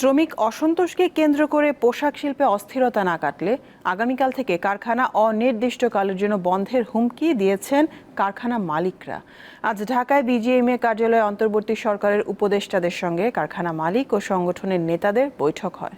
শ্রমিক অসন্তোষকে কেন্দ্র করে পোশাক শিল্পে অস্থিরতা না কাটলে আগামীকাল থেকে কারখানা অনির্দিষ্টকালের জন্য বন্ধের হুমকি দিয়েছেন কারখানা মালিকরা। আজ ঢাকায় বিজিএমএ কার্যালয়ে অন্তর্বর্তী সরকারের উপদেষ্টাদের সঙ্গে কারখানা মালিক ও সংগঠনের নেতাদের বৈঠক হয়।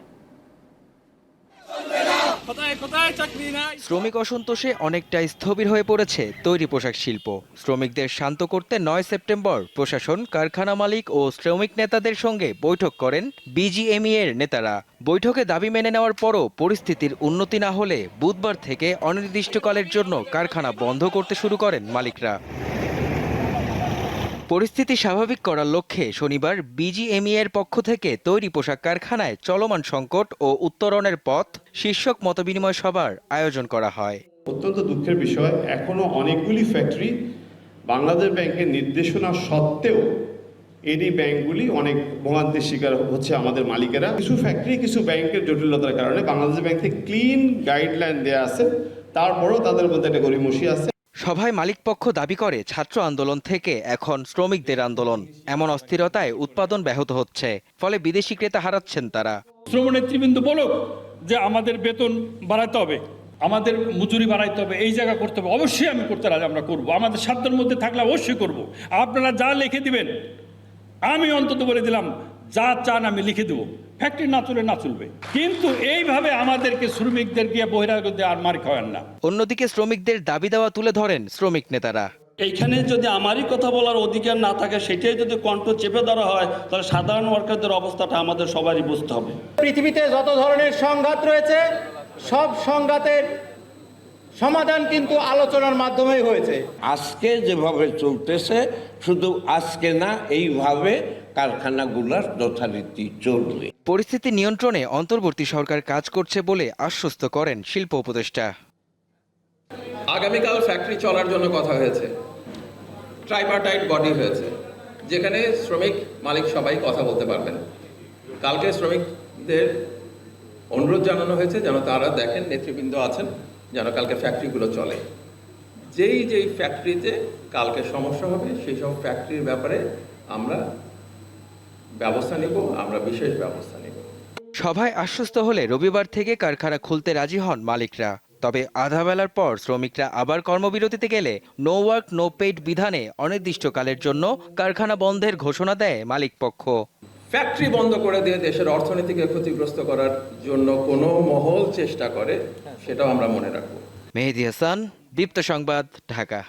শ্রমিক অসন্তোষে অনেকটা স্থবির হয়ে পড়েছে তৈরি পোশাক শিল্প। শ্রমিকদের শান্ত করতে নয় সেপ্টেম্বর প্রশাসন, কারখানা মালিক ও শ্রমিক নেতাদের সঙ্গে বৈঠক করেন বিজিএমই এর নেতারা। বৈঠকে দাবি মেনে নেওয়ার পরও পরিস্থিতির উন্নতি না হলে বুধবার থেকে অনির্দিষ্টকালের জন্য কারখানা বন্ধ করতে শুরু করেন মালিকরা। পরিস্থিতি স্বাভাবিক করার লক্ষ্যে শনিবার বিজিএমই এর পক্ষ থেকে তৈরি পোশাক কারখানায় চলমান সংকট ও উত্তরণের পথ শীর্ষক মতবিনিময় সভার আয়োজন করা হয়। অত্যন্ত দুঃখের বিষয়, এখনও অনেকগুলি ফ্যাক্টরি বাংলাদেশ ব্যাংকের নির্দেশনা সত্ত্বেও এডি ব্যাংকগুলি অনেক ভোগান্তির শিকার হচ্ছে আমাদের মালিকেরা। কিছু ফ্যাক্টরি কিছু ব্যাংকের জটিলতার কারণে বাংলাদেশ ব্যাংক থেকে ক্লিন গাইডলাইন দেওয়া আছে, তারপরেও তাদের মধ্যে একটা গরিমসি আছে। সভায় মালিকপক্ষ দাবি করে, ছাত্র আন্দোলন থেকে এখন শ্রমিকদের আন্দোলন। এমন অস্থিরতায় উৎপাদন ব্যাহত হচ্ছে, ফলে বিদেশি ক্রেতা হারাচ্ছেন তারা। শ্রম নেতৃবৃন্দ বলুক যে আমাদের বেতন বাড়াতে হবে, আমাদের মজুরি বাড়াইতে হবে, এই জায়গা করতে হবে, অবশ্যই আমি করতে রাজি, আমরা করব। আমাদের সাধ্যের মধ্যে থাকলে অবশ্যই করব। আপনারা যা লিখে দিবেন, আমি অন্তত বলে দিলাম, যা চান আমি লিখে দেবো। ফ্যাক্টরি না চলে না চলবে। কিন্তু এইভাবে আমাদেরকে শ্রমিকদের গিয়ে বহিরাগত আর মার খাওয়ান না। অন্যদিকে শ্রমিকদের দাবি দেওয়া তুলে ধরেন শ্রমিক নেতারা। এইখানে যদি আমারই কথা বলার অধিকার না থাকে সেটাই যদি কণ্ঠ চেপে ধরা হয় তাহলে সাধারণ ওয়ার্কারদের অবস্থাটা আমাদের সবারই বুঝতে হবে। পৃথিবীতে যত ধরনের সংঘাত রয়েছে সব সংঘাতের সমাধান কিন্তু আলোচনার মাধ্যমেই হয়েছে। আজকে যেভাবে চলতেছে শুধু আজকে না এইভাবে কারখানাগুলোর যথারীতি চলবে। পরিস্থিতি নিয়ন্ত্রণে অন্তর্বর্তী সরকার কাজ করছে বলে আশ্বস্ত করেন শিল্প উপদেষ্টা। আগামীকাল ফ্যাক্টরি চলার জন্য কথা হয়েছে। ট্রাইপার্টাইট বডি হয়েছে। যেখানে শ্রমিক মালিক সবাই কথা বলতে পারবেন। কালকে শ্রমিকদের অনুরোধ জানানো হয়েছে যেন তারা দেখেন নেতৃবৃন্দ আছেন। যেন কালকে ফ্যাক্টরিগুলো চলে। যেই যেই ফ্যাক্টরিতে কালকে সমস্যা হবে, সেই সব ফ্যাক্টরির ব্যাপারে আমরা ব্যবস্থা নেব, আমরা বিশেষ ব্যবস্থা নেব। সভায় আশ্বস্ত হলে রবিবার থেকে কারখানা খুলতে রাজি হন মালিকরা। তবে আধা বেলার পর শ্রমিকরা আবার কর্মবিরতিতে গেলে নো ওয়ার্ক, নো পেইড বিধানে অনির্দিষ্টকালের জন্য কারখানা বন্ধের ঘোষণা দেয় মালিকপক্ষ। ফ্যাক্টরি বন্ধ করে দিয়ে দেশের অর্থনীতিকে ক্ষতিগ্রস্ত করার জন্য কোনো মহল চেষ্টা করে সেটাও আমরা মনে রাখব। মেহেদি হাসান দীপ্ত সংবাদ ঢাকা।